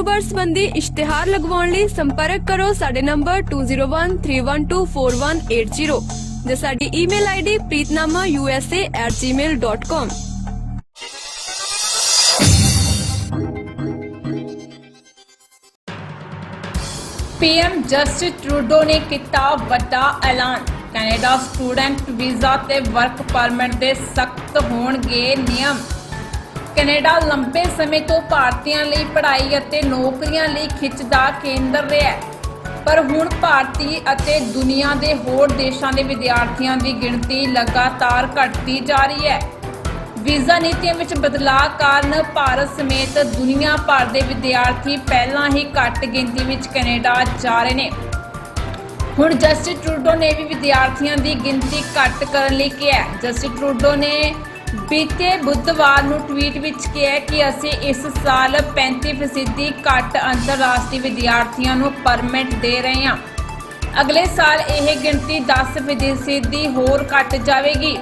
ਕਾਰੋਬਾਰ ਸੰਬੰਧੀ ਇਸ਼ਤਿਹਾਰ ਲਗਵਾਉਣ ਲਈ ਸੰਪਰਕ ਕਰੋ ਸਾਡੇ ਨੰਬਰ 2013124180 ਜਾਂ ਸਾਡੀ email ID preetnamausa@gmail.com PM Justin Trudeau ਨੇ ਕੀਤਾ ਵੱਡਾ ਐਲਾਨ। ਕੈਨੇਡਾ ਸਟੂਡੈਂਟ ਵੀਜ਼ਾ ਤੇ ਵਰਕ ਪਰਮਿਟ ਦੇ ਸਖਤ ਹੋਣਗੇ ਨਿਯਮ। ਕੈਨੇਡਾ ਲੰਬੇ ਸਮੇਂ ਤੋਂ ਭਾਰਤੀਆਂ ਲਈ ਪੜ੍ਹਾਈ ਅਤੇ ਨੌਕਰੀਆਂ ਲਈ ਖਿੱਚ ਦਾ ਕੇਂਦਰ ਰਿਹਾ ਹੈ। ਪਰ ਹੁਣ ਭਾਰਤੀ ਅਤੇ ਦੁਨੀਆ ਦੇ ਹੋਰ ਦੇਸ਼ਾਂ ਦੇ ਵਿਦਿਆਰਥੀਆਂ ਦੀ ਗਿਣਤੀ ਲਗਾਤਾਰ ਘਟਦੀ ਜਾ ਰਹੀ ਹੈ। ਵੀਜ਼ਾ ਨੀਤੀਆਂ ਵਿੱਚ ਬਦਲਾਅ ਕਾਰਨ ਭਾਰਤ ਸਮੇਤ ਦੁਨੀਆ ਭਰ ਦੇ ਵਿਦਿਆਰਥੀ ਪਹਿਲਾਂ ਹੀ ਘੱਟ ਗਿਣਤੀ ਵਿੱਚ ਕੈਨੇਡਾ ਜਾ ਰਹੇ ਨੇ। ਹੁਣ ਜਸਟਿਸ ਟਰੂਡੋ ਨੇ ਵੀ ਵਿਦਿਆਰਥੀਆਂ ਦੀ ਗਿਣਤੀ ਘੱਟ ਕਰਨ ਲਈ ਕਿਹਾ ਜਸਟਿਸ ਟਰੂਡੋ ਨੇ ਬੀਤੇ ਬੁੱਧਵਾਰ ਨੂੰ ਟਵੀਟ ਵਿੱਚ ਕਿਹਾ ਕਿ ਅਸੀਂ ਇਸ ਸਾਲ 35% ਘੱਟ ਅੰਤਰਰਾਸ਼ਟਰੀ ਵਿਦਿਆਰਥੀਆਂ ਨੂੰ ਪਰਮਿਟ ਦੇ ਰਹੇ ਹਾਂ। ਅਗਲੇ ਸਾਲ ਇਹ ਗਿਣਤੀ 10% ਹੋਰ ਘਟ ਜਾਵੇਗੀ।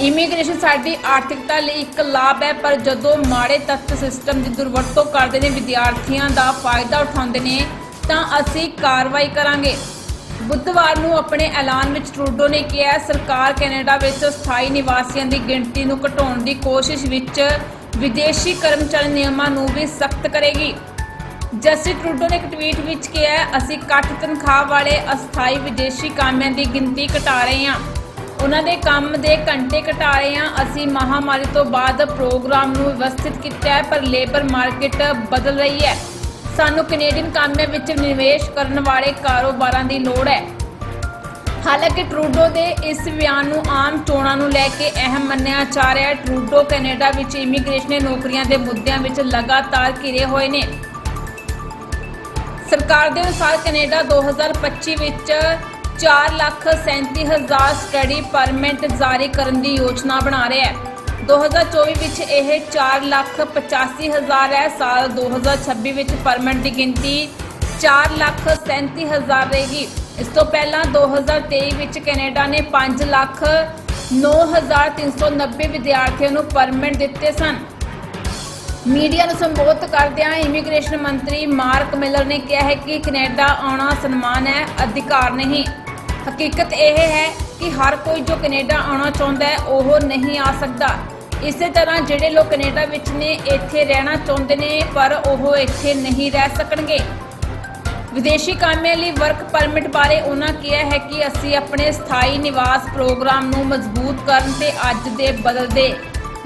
ਇਮੀਗ੍ਰੇਸ਼ਨ ਸਾਡੀ ਆਰਥਿਕਤਾ ਲਈ ਇੱਕ ਲਾਭ ਹੈ, ਪਰ ਜਦੋਂ ਮਾੜੇ ਤੱਤ ਸਿਸਟਮ ਦੀ ਦੁਰਵਰਤੋਂ ਕਰਦੇ ਨੇ, ਵਿਦਿਆਰਥੀਆਂ ਦਾ ਫਾਇਦਾ ਉਠਾਉਂਦੇ ਨੇ, ਤਾਂ ਅਸੀਂ ਕਾਰਵਾਈ ਕਰਾਂਗੇ। ਬੁੱਧਵਾਰ ਨੂੰ ਆਪਣੇ ਐਲਾਨ ਵਿੱਚ ਟਰੂਡੋ ਨੇ ਕਿਹਾ, ਸਰਕਾਰ ਕੈਨੇਡਾ ਵਿੱਚ ਸਥਾਈ ਨਿਵਾਸੀਆਂ ਦੀ ਗਿਣਤੀ ਨੂੰ ਘਟਾਉਣ ਦੀ ਕੋਸ਼ਿਸ਼ ਵਿੱਚ ਵਿਦੇਸ਼ੀ ਕਰਮਚਾਰੀ ਨਿਯਮਾਂ ਨੂੰ ਵੀ ਸਖਤ ਕਰੇਗੀ। ਜਸਟਿਸ ਟਰੂਡੋ ਨੇ ਇੱਕ ਟਵੀਟ ਵਿੱਚ ਕਿਹਾ, ਅਸੀਂ ਘੱਟ ਤਨਖਾਹ ਵਾਲੇ ਅਸਥਾਈ ਵਿਦੇਸ਼ੀ ਕਾਮਿਆਂ ਦੀ ਗਿਣਤੀ ਘਟਾ ਰਹੇ ਹਾਂ। ਉਹਨਾਂ ਦੇ ਕੰਮ ਦੇ ਘੰਟੇ ਘਟਾ ਰਹੇ ਹਾਂ। ਅਸੀਂ ਮਹਾਮਾਰੀ ਤੋਂ ਬਾਅਦ ਪ੍ਰੋਗਰਾਮ ਨੂੰ ਵਿਵਸਥਿਤ ਕੀਤਾ ਹੈ, ਪਰ ਲੇਬਰ ਮਾਰਕੀਟ ਬਦਲ ਰਹੀ ਹੈ। ਸਾਨੂੰ ਕੈਨੇਡੀਅਨ ਕਾਮਿਆਂ ਵਿੱਚ ਨਿਵੇਸ਼ ਕਰਨ ਵਾਲੇ ਕਾਰੋਬਾਰਾਂ ਦੀ ਲੋੜ ਹੈ। ਹਾਲਾਂਕਿ ਟਰੂਡੋ ਦੇ ਇਸ ਬਿਆਨ ਨੂੰ ਆਮ ਚੋਣਾਂ ਨੂੰ ਲੈ ਕੇ ਅਹਿਮ ਮੰਨਿਆ ਜਾ ਰਿਹਾ ਹੈ। ਟਰੂਡੋ ਕੈਨੇਡਾ ਵਿੱਚ ਇਮੀਗ੍ਰੇਸ਼ਨ ਨੌਕਰੀਆਂ ਦੇ ਮੁੱਦਿਆਂ ਵਿੱਚ ਲਗਾਤਾਰ ਘਿਰੇ ਹੋਏ ਨੇ। ਸਰਕਾਰ ਦੇ ਅਨੁਸਾਰ ਕੈਨੇਡਾ 2025 ਵਿੱਚ 4,37,000 ਸਟੱਡੀ ਪਰਮਿਟ ਜਾਰੀ ਕਰਨ ਦੀ ਯੋਜਨਾ ਬਣਾ ਰਿਹਾ ਹੈ। 2024 ਵਿੱਚ ਇਹ 4,85,000 ਹੈ। ਸਾਲ 2026 ਵਿੱਚ ਪਰਮਿਟ ਦੀ ਗਿਣਤੀ 4,37,000 ਰਹੇਗੀ। ਇਸ ਤੋਂ ਪਹਿਲਾਂ 2023 ਵਿੱਚ ਕੈਨੇਡਾ ਨੇ 5,09,390 ਵਿਦਿਆਰਥੀਆਂ ਨੂੰ ਪਰਮਿਟ ਦਿੱਤੇ ਸਨ। ਮੀਡੀਆ ਨੂੰ ਸੰਬੋਧਿਤ ਕਰਦਿਆਂ ਇਮੀਗ੍ਰੇਸ਼ਨ ਮੰਤਰੀ ਮਾਰਕ ਮਿਲਰ ਨੇ ਕਿਹਾ ਹੈ ਕਿ ਕੈਨੇਡਾ ਆਉਣਾ ਸਨਮਾਨ ਹੈ ਅਧਿਕਾਰ ਨਹੀਂ। ਹਕੀਕਤ ਇਹ ਹੈ ਕਿ ਹਰ ਕੋਈ ਜੋ ਕੈਨੇਡਾ ਆਉਣਾ ਚਾਹੁੰਦਾ ਹੈ ਉਹ ਨਹੀਂ ਆ ਸਕਦਾ। ਇਸੇ ਤਰ੍ਹਾਂ ਜਿਹੜੇ ਲੋਕ ਕੈਨੇਡਾ ਵਿੱਚ ਨੇ, ਇੱਥੇ ਰਹਿਣਾ ਚਾਹੁੰਦੇ ਨੇ, ਪਰ ਉਹ ਇੱਥੇ ਨਹੀਂ ਰਹਿ ਸਕਣਗੇ। ਵਿਦੇਸ਼ੀ ਕਾਮਿਆਂ ਲਈ ਵਰਕ ਪਰਮਿਟ ਬਾਰੇ ਉਹਨਾਂ ਕਿਹਾ ਹੈ ਕਿ ਅਸੀਂ ਆਪਣੇ ਸਥਾਈ ਨਿਵਾਸ ਪ੍ਰੋਗਰਾਮ ਨੂੰ ਮਜ਼ਬੂਤ ਕਰਨ ਤੇ ਅੱਜ ਦੇ ਬਦਲਦੇ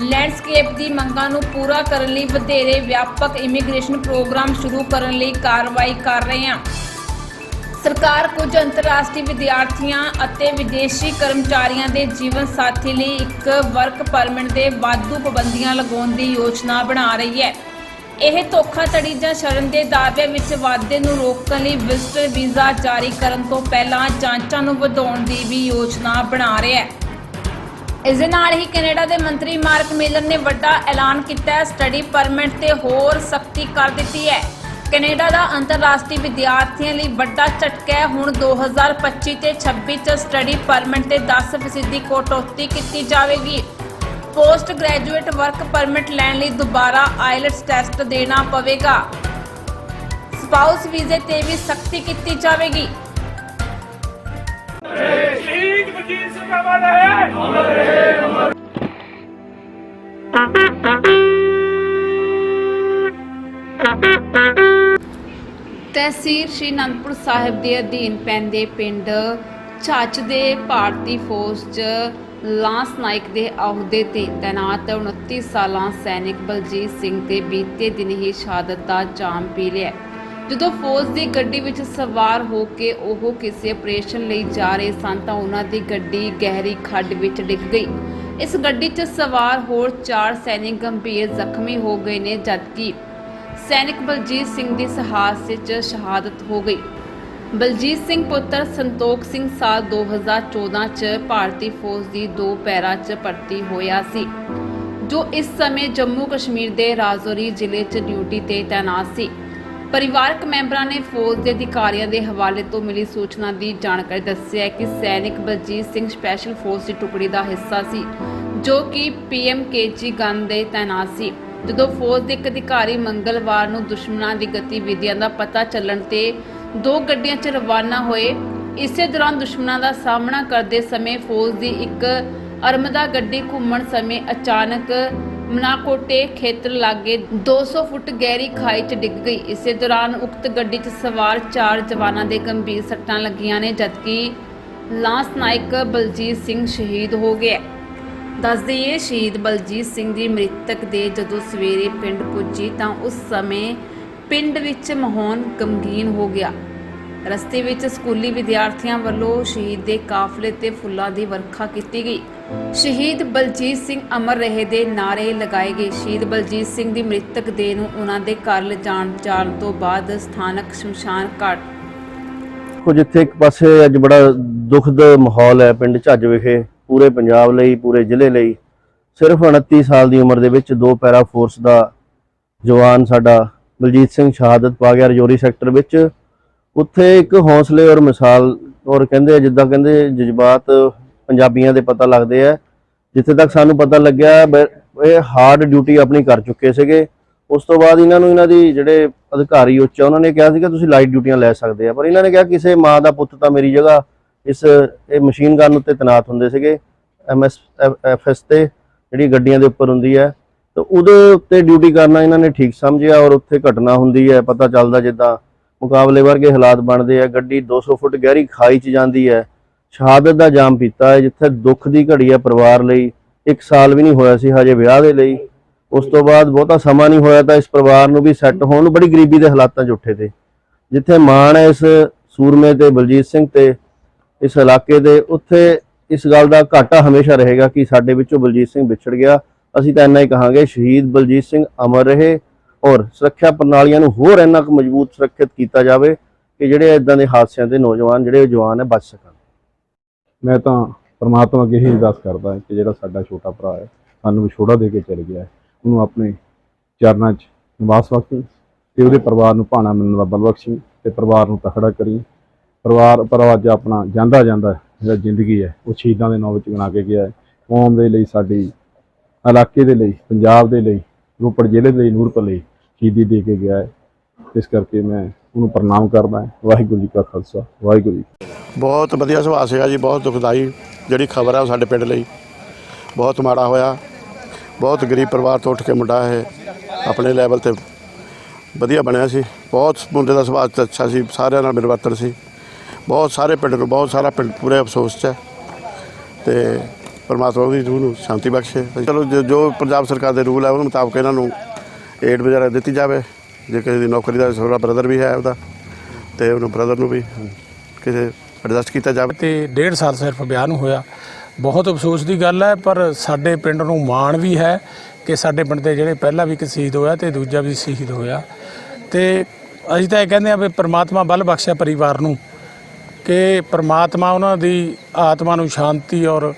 ਲੈਂਡਸਕੇਪ ਦੀ ਮੰਗਾਂ ਨੂੰ ਪੂਰਾ ਕਰਨ ਲਈ ਵਧੇਰੇ ਵਿਆਪਕ ਇਮੀਗ੍ਰੇਸ਼ਨ ਪ੍ਰੋਗਰਾਮ ਸ਼ੁਰੂ ਕਰਨ ਲਈ ਕਾਰਵਾਈ ਕਰ ਰਹੇ ਹਾਂ। ਸਰਕਾਰ ਕੁਝ ਅੰਤਰਰਾਸ਼ਟਰੀ ਵਿਦਿਆਰਥੀਆਂ ਅਤੇ ਵਿਦੇਸ਼ੀ ਕਰਮਚਾਰੀਆਂ ਦੇ ਜੀਵਨ ਸਾਥੀ ਲਈ ਇੱਕ ਵਰਕ ਪਰਮਿਟ ਦੇ ਵਾਧੂ ਪਾਬੰਦੀਆਂ ਲਗਾਉਣ ਦੀ ਯੋਜਨਾ ਬਣਾ ਰਹੀ ਹੈ। ਇਹ ਧੋਖਾਧੜੀ ਜਾਂ ਸ਼ਰਨ ਦੇ ਦਾਅਵੇ ਵਿੱਚ ਵਾਧੇ ਨੂੰ ਰੋਕਣ ਲਈ ਵਿਜ਼ਟਰ ਵੀਜ਼ਾ ਜਾਰੀ ਕਰਨ ਤੋਂ ਪਹਿਲਾਂ ਜਾਂਚਾਂ ਨੂੰ ਵਧਾਉਣ ਦੀ ਵੀ ਯੋਜਨਾ ਬਣਾ ਰਿਹਾ ਹੈ। ਇਸ ਦੇ ਨਾਲ ਹੀ ਕੈਨੇਡਾ ਦੇ ਮੰਤਰੀ ਮਾਰਕ ਮਿਲਰ ਨੇ ਵੱਡਾ ਐਲਾਨ ਕੀਤਾ ਹੈ। ਸਟੱਡੀ ਪਰਮਿਟ ਤੇ ਹੋਰ ਸਖਤੀ ਕਰ ਦਿੱਤੀ ਹੈ। ਕੈਨੇਡਾ ਦਾ ਅੰਤਰਰਾਸ਼ਟਰੀ ਵਿਦਿਆਰਥੀਆਂ ਲਈ ਵੱਡਾ ਝਟਕਾ ਹੈ। ਹੁਣ 2025 ਤੇ 26 ਚ ਸਟੱਡੀ ਪਰਮਿਟ ਤੇ 10% ਕਟੌਤੀ ਕੀਤੀ ਜਾਵੇਗੀ। ਪੋਸਟ ਗ੍ਰੈਜੂਏਟ ਵਰਕ ਪਰਮਿਟ ਲੈਣ ਲਈ ਦੁਬਾਰਾ ਆਇਲਟਸ ਟੈਸਟ ਦੇਣਾ ਪਵੇਗਾ। ਸਪਾਊਸ ਵੀਜ਼ੇ ਤੇ ਵੀ ਸਖਤੀ ਕੀਤੀ ਜਾਵੇਗੀ। ਤਹਿਸੀਲ ਸ਼੍ਰੀ ਅਨੰਦਪੁਰ ਸਾਹਿਬ ਦੇ ਅਧੀਨ ਪੈਂਦੇ ਪਿੰਡ ਛੱਚ ਦੇ ਭਾਰਤੀ ਫੌਜ 'ਚ ਲਾਂਸ ਨਾਇਕ ਦੇ ਅਹੁਦੇ ਤੇ ਤੈਨਾਤ 29 ਸਾਲਾਂ ਸੈਨਿਕ ਬਲਜੀਤ ਸਿੰਘ ਤੇ ਬੀਤੇ ਦਿਨ ਹੀ ਸ਼ਹਾਦਤ ਦਾ ਜਾਮ ਪੀ ਲਿਆ। ਜਦੋਂ ਫੌਜ ਦੀ ਗੱਡੀ ਵਿੱਚ ਸਵਾਰ ਹੋ ਕੇ ਉਹ ਕਿਸੇ ਆਪਰੇਸ਼ਨ ਲਈ ਜਾ ਰਹੇ ਸਨ ਤਾਂ ਉਹਨਾਂ ਦੀ ਗੱਡੀ ਗਹਿਰੀ ਖੱਡ ਵਿੱਚ ਡਿੱਗ ਗਈ। ਇਸ ਗੱਡੀ 'ਚ ਸਵਾਰ ਹੋਰ 4 ਸੈਨਿਕ ਗੰਭੀਰ ਜ਼ਖਮੀ ਹੋ ਗਏ ਨੇ, ਜਦਕਿ ਸੈਨਿਕ ਬਲਜੀਤ ਸਿੰਘ ਦੀ ਇਸ ਹਾਦਸੇ 'ਚ ਸ਼ਹਾਦਤ ਹੋ ਗਈ। ਬਲਜੀਤ ਸਿੰਘ ਪੁੱਤਰ ਸੰਤੋਖ ਸਿੰਘ ਸਾਲ 2014 'ਚ ਭਾਰਤੀ ਫੌਜ ਦੀ ਦੋ ਪੈਰਾ 'ਚ ਭਰਤੀ ਹੋਇਆ ਸੀ, ਜੋ ਇਸ ਸਮੇਂ ਜੰਮੂ ਕਸ਼ਮੀਰ ਦੇ ਰਾਜੌਰੀ ਜ਼ਿਲ੍ਹੇ 'ਚ ਡਿਊਟੀ ਤੇ ਤਾਇਨਾਤ ਸੀ। ਪਰਿਵਾਰਕ ਮੈਂਬਰਾਂ ਨੇ ਫੌਜ ਦੇ ਅਧਿਕਾਰੀਆਂ ਦੇ ਹਵਾਲੇ ਤੋਂ ਮਿਲੀ ਸੂਚਨਾ ਦੀ ਜਾਣਕਾਰੀ ਦੱਸਿਆ ਕਿ ਸੈਨਿਕ ਬਲਜੀਤ ਸਿੰਘ ਸਪੈਸ਼ਲ ਫੋਰਸ ਦੀ ਟੁਕੜੀ ਦਾ ਹਿੱਸਾ ਸੀ, ਜੋ ਕਿ ਪੀਐਮਕੇਜੀ ਗਨ ਦੇ ਤਾਇਨਾਤ ਸੀ। ਜਦੋਂ ਫੌਜ ਦੇ ਇੱਕ ਅਧਿਕਾਰੀ ਮੰਗਲਵਾਰ ਨੂੰ ਦੁਸ਼ਮਣਾਂ ਦੀ ਗਤੀਵਿਧੀਆਂ ਦਾ ਪਤਾ ਚੱਲਣ ਤੇ ਦੋ ਗੱਡੀਆਂ 'ਚ ਰਵਾਨਾ ਹੋਏ, ਇਸੇ ਦੌਰਾਨ ਦੁਸ਼ਮਣਾਂ ਦਾ ਸਾਹਮਣਾ ਕਰਦੇ ਸਮੇਂ ਫੌਜ ਦੀ ਇੱਕ ਅਰਮਦਾ ਗੱਡੀ ਘੁੰਮਣ ਸਮੇਂ ਅਚਾਨਕ ਮਨਾਕੋਟੇ ਖੇਤਰ ਲਾਗੇ 200 ਫੁੱਟ ਗਹਿਰੀ ਖਾਈ 'ਚ ਡਿੱਗ ਗਈ। ਇਸੇ ਦੌਰਾਨ ਉਕਤ ਗੱਡੀ 'ਚ ਸਵਾਰ ਚਾਰ ਜਵਾਨਾਂ ਦੇ ਗੰਭੀਰ ਸੱਟਾਂ ਲੱਗੀਆਂ ਨੇ, ਜਦਕਿ ਲਾਂਸ ਨਾਇਕ ਬਲਜੀਤ ਸਿੰਘ ਸ਼ਹੀਦ ਹੋ ਗਿਆ। ਦੱਸ ਦਈਏ ਸ਼ਹੀਦ ਬਲਜੀਤ ਸਿੰਘ ਦੀ ਮ੍ਰਿਤਕ ਦੇ ਜਦੋਂ ਸਵੇਰੇ ਪਿੰਡ ਪੁੱਜੀ ਤਾਂ ਉਸ ਸਮੇਂ ਪਿੰਡ ਵਿੱਚ ਮਾਹੌਲ ਗਮਗੀਨ ਹੋ ਗਿਆ। ਰਸਤੇ ਵਿੱਚ ਸਕੂਲੀ ਵਿਦਿਆਰਥੀਆਂ ਵੱਲੋਂ ਸ਼ਹੀਦ ਦੇ ਕਾਫਲੇ ਤੇ ਫੁੱਲਾਂ ਦੀ ਵਰਖਾ ਕੀਤੀ ਗਈ। ਸ਼ਹੀਦ ਬਲਜੀਤ ਸਿੰਘ ਅਮਰ ਰਹੇ ਦੇ ਨਾਰੇ ਲਗਾਏ ਗਏ। ਸ਼ਹੀਦ ਬਲਜੀਤ ਸਿੰਘ ਦੀ ਮ੍ਰਿਤਕ ਦੇਹ ਨੂੰ ਉਹਨਾਂ ਦੇ ਘਰ ਲਿਜਾਣ ਜਾਣ ਤੋਂ ਬਾਅਦ ਸਥਾਨਕ ਸ਼ਮਸ਼ਾਨ ਘਾਟ ਕੁਝ ਇੱਥੇ ਇੱਕ ਪਾਸੇ ਅੱਜ ਬੜਾ ਦੁਖਦ ਮਾਹੌਲ ਹੈ ਪਿੰਡ ਝੱਜ ਵਿਖੇ। ਪੂਰੇ ਪੰਜਾਬ ਲਈ, ਪੂਰੇ ਜ਼ਿਲ੍ਹੇ ਲਈ, ਸਿਰਫ 29 ਸਾਲ ਦੀ ਉਮਰ ਦੇ ਵਿੱਚ ਦੋ ਪੈਰਾ ਫੋਰਸ ਦਾ ਜਵਾਨ ਸਾਡਾ ਬਲਜੀਤ ਸਿੰਘ ਸ਼ਹਾਦਤ ਪਾ ਗਿਆ ਰਜੌਰੀ ਸੈਕਟਰ ਵਿੱਚ। ਉੱਥੇ ਇੱਕ ਹੌਸਲੇ ਔਰ ਮਿਸਾਲ ਔਰ ਕਹਿੰਦੇ ਆ, ਜਿੱਦਾਂ ਕਹਿੰਦੇ ਜਜ਼ਬਾਤ ਪੰਜਾਬੀਆਂ ਦੇ ਪਤਾ ਲੱਗਦੇ ਆ, ਜਿੱਥੇ ਤੱਕ ਸਾਨੂੰ ਪਤਾ ਲੱਗਿਆ, ਬ- ਇਹ ਹਾਰਡ ਡਿਊਟੀ ਆਪਣੀ ਕਰ ਚੁੱਕੇ ਸੀਗੇ। ਉਸ ਤੋਂ ਬਾਅਦ ਇਹਨਾਂ ਨੂੰ ਇਹਨਾਂ ਦੀ ਜਿਹੜੇ ਅਧਿਕਾਰੀ ਉੱਚ ਆ, ਉਹਨਾਂ ਨੇ ਕਿਹਾ ਸੀ ਕਿ ਤੁਸੀਂ ਲਾਈਟ ਡਿਊਟੀਆਂ ਲੈ ਸਕਦੇ ਆ। ਪਰ ਇਹਨਾਂ ਨੇ ਕਿਹਾ, ਕਿਸੇ ਮਾਂ ਦਾ ਪੁੱਤ ਤਾਂ ਮੇਰੀ ਜਗ੍ਹਾ ਇਸ, ਇਹ ਮਸ਼ੀਨ ਗਨ ਉੱਤੇ ਤੈਨਾਤ ਹੁੰਦੇ ਸੀਗੇ ਐਮਐਸ ਐਫਐਸ ਤੇ, ਜਿਹੜੀ ਗੱਡੀਆਂ ਦੇ ਉੱਪਰ ਹੁੰਦੀ ਹੈ। ਤਾਂ ਉਹਦੇ ਉੱਤੇ ਡਿਊਟੀ ਕਰਨਾ ਇਹਨਾਂ ਨੇ ਠੀਕ ਸਮਝਿਆ ਔਰ ਉੱਥੇ ਘਟਨਾ ਹੁੰਦੀ ਹੈ, ਪਤਾ ਚੱਲਦਾ ਜਿੱਦਾਂ ਮੁਕਾਬਲੇ ਵਰਗੇ ਹਾਲਾਤ ਬਣਦੇ ਆ, ਗੱਡੀ 200 ਫੁੱਟ ਗਹਿਰੀ ਖਾਈ 'ਚ ਜਾਂਦੀ ਹੈ। ਸ਼ਹਾਦਤ ਦਾ ਜਾਮ ਪੀਤਾ ਹੈ, ਜਿੱਥੇ ਦੁੱਖ ਦੀ ਘੜੀ ਹੈ ਪਰਿਵਾਰ ਲਈ। ਇੱਕ ਸਾਲ ਵੀ ਨਹੀਂ ਹੋਇਆ ਸੀ ਹਜੇ ਵਿਆਹ ਦੇ ਲਈ। ਉਸ ਤੋਂ ਬਾਅਦ ਬਹੁਤਾ ਸਮਾਂ ਨਹੀਂ ਹੋਇਆ ਤਾਂ ਇਸ ਪਰਿਵਾਰ ਨੂੰ ਵੀ ਸੈੱਟ ਹੋਣ ਨੂੰ ਬੜੀ ਗਰੀਬੀ ਦੇ ਹਾਲਾਤਾਂ 'ਚ ਉੱਠੇ ਤੇ। ਜਿੱਥੇ ਮਾਣ ਹੈ ਇਸ ਸੂਰਮੇ ਤੇ ਬਲਜੀਤ ਸਿੰਘ ਤੇ ਇਸ ਇਲਾਕੇ ਦੇ। ਉੱਥੇ ਇਸ ਗੱਲ ਦਾ ਘਾਟਾ ਹਮੇਸ਼ਾ ਰਹੇਗਾ ਕਿ ਸਾਡੇ ਵਿੱਚੋਂ ਬਲਜੀਤ ਸਿੰਘ ਵਿਛੜ ਗਿਆ। ਅਸੀਂ ਤਾਂ ਇੰਨਾ ਹੀ ਕਹਾਂਗੇ, ਸ਼ਹੀਦ ਬਲਜੀਤ ਸਿੰਘ ਅਮਰ ਰਹੇ ਔਰ ਸੁਰੱਖਿਆ ਪ੍ਰਣਾਲੀਆਂ ਨੂੰ ਹੋਰ ਇੰਨਾ ਕੁ ਮਜ਼ਬੂਤ ਸੁਰੱਖਿਅਤ ਕੀਤਾ ਜਾਵੇ ਕਿ ਜਿਹੜੇ ਇਦਾਂ ਦੇ ਹਾਦਸਿਆਂ ਦੇ ਨੌਜਵਾਨ, ਜਿਹੜੇ ਜਵਾਨ ਹੈ, ਬਚ ਸਕਣ। ਮੈਂ ਤਾਂ ਪਰਮਾਤਮਾ ਅੱਗੇ ਹੀ ਅਰਦਾਸ ਕਰਦਾ ਕਿ ਜਿਹੜਾ ਸਾਡਾ ਛੋਟਾ ਭਰਾ ਹੈ, ਸਾਨੂੰ ਵਿਛੋੜਾ ਦੇ ਕੇ ਚਲ ਗਿਆ ਹੈ। ਉਹਨੂੰ ਆਪਣੇ ਚਰਨਾਂ 'ਚ ਨਿਵਾਸ ਬਖਸ਼ੀ ਤੇ ਉਹਦੇ ਪਰਿਵਾਰ ਨੂੰ ਭਾਣਾ ਮਿਲਣ ਦਾ ਬਲ ਬਖਸ਼ੀ ਤੇ ਪਰਿਵਾਰ ਨੂੰ ਤਖੜਾ ਕਰੀ। ਪਰਿਵਾਰ ਪਰ ਅੱਜ ਆਪਣਾ ਜਾਂਦਾ ਜਾਂਦਾ ਜਿਹੜਾ ਜ਼ਿੰਦਗੀ ਹੈ, ਉਹ ਸ਼ਹੀਦਾਂ ਦੇ ਨਾਂ ਵਿੱਚ ਬਣਾ ਕੇ ਗਿਆ ਹੈ। ਕੌਮ ਦੇ ਲਈ, ਸਾਡੀ ਇਲਾਕੇ ਦੇ ਲਈ, ਪੰਜਾਬ ਦੇ ਲਈ, ਰੋਪੜ ਜ਼ਿਲ੍ਹੇ ਦੇ ਲਈ, ਨੂਰਪੁਰ ਲਈ ਸ਼ਹੀਦੀ ਦੇ ਕੇ ਗਿਆ ਹੈ। ਇਸ ਕਰਕੇ ਮੈਂ ਉਹਨੂੰ ਪ੍ਰਣਾਮ ਕਰਦਾ ਹਾਂ। ਵਾਹਿਗੁਰੂ ਜੀ ਕਾ ਖਾਲਸਾ, ਵਾਹਿਗੁਰੂ ਜੀ ਬਹੁਤ ਵਧੀਆ ਸੁਭਾਅ ਸੀਗਾ ਜੀ, ਬਹੁਤ ਦੁਖਦਾਈ ਜਿਹੜੀ ਖਬਰ ਹੈ ਉਹ ਸਾਡੇ ਪਿੰਡ ਲਈ। ਬਹੁਤ ਮਾੜਾ ਹੋਇਆ। ਬਹੁਤ ਗਰੀਬ ਪਰਿਵਾਰ ਤੋਂ ਉੱਠ ਕੇ ਮੁੰਡਾ ਇਹ ਆਪਣੇ ਲੈਵਲ ਤੇ ਵਧੀਆ ਬਣਿਆ ਸੀ। ਬਹੁਤ ਮੁੰਡੇ ਦਾ ਸੁਭਾਅ ਤਾਂ ਅੱਛਾ ਸੀ, ਸਾਰਿਆਂ ਨਾਲ ਮਿਲਵਰਤਨ ਸੀ। ਬਹੁਤ ਸਾਰੇ ਪਿੰਡ ਨੂੰ, ਬਹੁਤ ਸਾਰਾ ਪਿੰਡ, ਪੂਰੇ ਅਫਸੋਸ 'ਚ ਹੈ। ਤੇ ਪਰਮਾਤਮਾ ਦੀ ਰੂਹ ਨੂੰ ਸ਼ਾਂਤੀ ਬਖਸ਼ੇ। ਚਲੋ, ਜੋ- ਜੋ ਪੰਜਾਬ ਸਰਕਾਰ ਦੇ ਰੂਲ ਹੈ, ਉਹਦੇ ਮੁਤਾਬਕ ਇਹਨਾਂ ਨੂੰ ਏਡ ਵਗੈਰਾ ਦਿੱਤੀ ਜਾਵੇ। ਜੇ ਕਿਸੇ ਦੀ ਨੌਕਰੀ ਦਾ ਛੋਟਾ ਬ੍ਰਦਰ ਵੀ ਹੈ ਉਹਦਾ, ਤੇ ਉਹਨੂੰ ਬ੍ਰਦਰ ਨੂੰ ਵੀ ਕਿਸੇ ਐਡਜਸਟ ਕੀਤਾ ਜਾਵੇ। ਤੇ ਡੇਢ ਸਾਲ ਸਿਰਫ ਵਿਆਹ ਨੂੰ ਹੋਇਆ। ਬਹੁਤ ਅਫਸੋਸ ਦੀ ਗੱਲ ਹੈ, ਪਰ ਸਾਡੇ ਪਿੰਡ ਨੂੰ ਮਾਣ ਵੀ ਹੈ ਕਿ ਸਾਡੇ ਪਿੰਡ ਦੇ ਜਿਹੜੇ ਪਹਿਲਾ ਵੀ ਇੱਕ ਸ਼ਹੀਦ ਹੋਇਆ ਤੇ ਦੂਜਾ ਵੀ ਸ਼ਹੀਦ ਹੋਇਆ। ਤੇ ਅਸੀਂ ਤਾਂ ਇਹ ਕਹਿੰਦੇ ਆ ਵੀ ਪ੍ਰਮਾਤਮਾ ਬਲ ਬਖਸ਼ਿਆ ਪਰਿਵਾਰ ਨੂੰ। ਕਿ ਪ੍ਰਮਾਤਮਾ ਉਹਨਾਂ ਦੀ ਆਤਮਾ ਨੂੰ ਸ਼ਾਂਤੀ ਔਰ